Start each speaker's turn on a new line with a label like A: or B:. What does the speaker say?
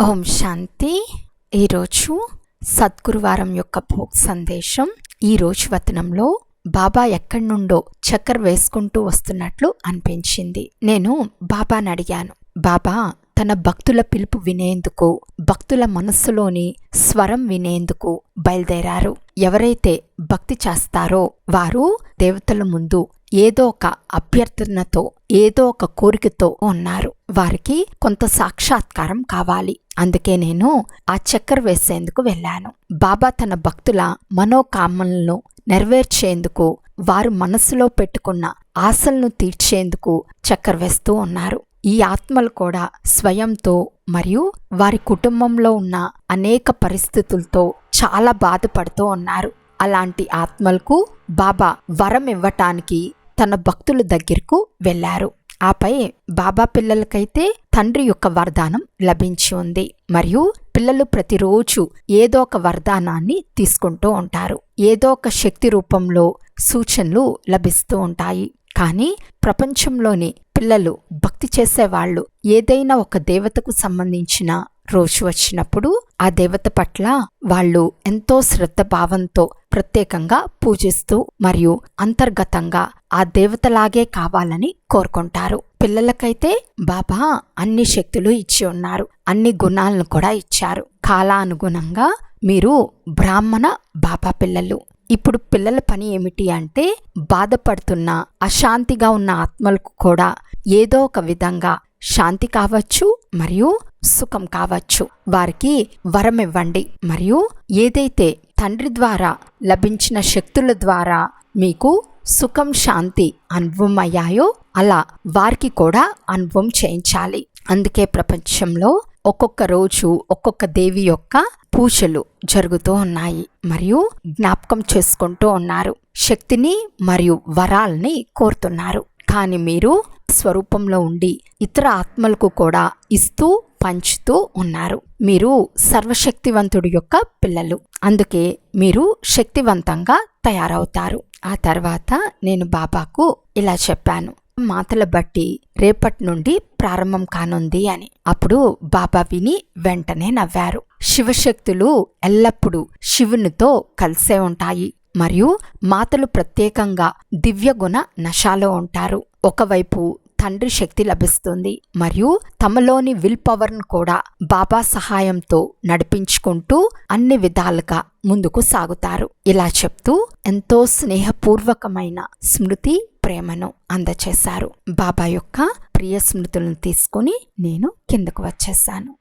A: ఓం శాంతి. ఈరోజు సద్గురువారం యొక్క భోగ్ సందేశం. ఈ రోజు బాబా ఎక్కడి నుండో చక్కర్ వేసుకుంటూ వస్తున్నట్లు అనిపించింది. నేను బాబాని అడిగాను. బాబా తన భక్తుల పిలుపు వినేందుకు భక్తుల మనస్సులోని స్వరం వినేందుకు బయలుదేరారు. ఎవరైతే భక్తి చేస్తారో వారు దేవతల ముందు ఏదో ఒక అభ్యర్థనతో ఏదో ఒక కోరికతో ఉన్నారు. వారికి కొంత సాక్షాత్కారం కావాలి. అందుకే నేను ఆ చక్కెర వేసేందుకు వెళ్ళాను. బాబా తన భక్తుల మనోకామనలను నెరవేర్చేందుకు వారు మనసులో పెట్టుకున్న ఆశలను తీర్చేందుకు చక్కెర వేస్తూ ఉన్నారు. ఈ ఆత్మలు కూడా స్వయంతో మరియు వారి కుటుంబంలో ఉన్న అనేక పరిస్థితులతో చాలా బాధపడుతూ ఉన్నారు. అలాంటి ఆత్మలకు బాబా వరం ఇవ్వటానికి తన భక్తుల దగ్గరకు వెళ్ళారు ఆపై బాబా పిల్లలకైతే తండ్రి యొక్క వరదానం లభించి ఉంది. మరియు పిల్లలు ప్రతిరోజు ఏదో ఒక వరదానాన్ని తీసుకుంటూ ఉంటారు. ఏదో ఒక శక్తి రూపంలో సూచనలు లభిస్తూ ఉంటాయి. కానీ ప్రపంచంలోని పిల్లలు భక్తి చేసేవాళ్ళు ఏదైనా ఒక దేవతకు సంబంధించిన రోజు వచ్చినప్పుడు ఆ దేవత పట్ల వాళ్ళు ఎంతో శ్రద్ధ భావంతో ప్రత్యేకంగా పూజిస్తూ మరియు అంతర్గతంగా ఆ దేవతలాగే కావాలని కోరుకుంటారు. పిల్లలకైతే బాబా అన్ని శక్తులు ఇచ్చి ఉన్నారు. అన్ని గుణాలను కూడా ఇచ్చారు. కాలానుగుణంగా మీరు బ్రాహ్మణ బాబా పిల్లలు. ఇప్పుడు పిల్లల పని ఏమిటి అంటే బాధపడుతున్న అశాంతిగా ఉన్న ఆత్మలకు కూడా ఏదో ఒక విధంగా శాంతి కావచ్చు మరియు సుఖం కావచ్చు. వారికి వరం ఇవ్వండి. మరియు ఏదైతే తండ్రి ద్వారా లభించిన శక్తుల ద్వారా మీకు సుఖం శాంతి అనుభవం అయ్యాయో అలా వారికి కూడా అనుభవం చేయించాలి. అందుకే ప్రపంచంలో ఒక్కొక్క రోజు ఒక్కొక్క దేవి యొక్క పూజలు జరుగుతూ ఉన్నాయి. మరియు జ్ఞాపకం చేసుకుంటూ ఉన్నారు. శక్తిని మరియు వరాల్ని కోరుతున్నారు. కానీ మీరు స్వరూపంలో ఉండి ఇతర ఆత్మలకు కూడా ఇస్తూ పంచుతూ ఉన్నారు. మీరు సర్వశక్తివంతుడి యొక్క పిల్లలు. అందుకే మీరు శక్తివంతంగా తయారవుతారు. ఆ తర్వాత నేను బాబాకు ఇలా చెప్పాను. మాటల బట్టి రేపటి నుండి ప్రారంభం కానుంది అని. అప్పుడు బాబా విని వెంటనే నవ్వారు. శివశక్తులు ఎల్లప్పుడూ శివునితో కలిసే ఉంటాయి. మరియు మాతలు ప్రత్యేకంగా దివ్యగుణ నశాలో ఉంటారు. ఒకవైపు తండ్రి శక్తి లభిస్తుంది. మరియు తమలోని విల్ పవర్ను కూడా బాబా సహాయంతో నడిపించుకుంటూ అన్ని విధాలుగా ముందుకు సాగుతారు. ఇలా చెప్తూ ఎంతో స్నేహపూర్వకమైన స్మృతి ప్రేమను అందచేశారు. బాబా యొక్క ప్రియ స్మృతులను తీసుకుని నేను కిందకు వచ్చేసాను.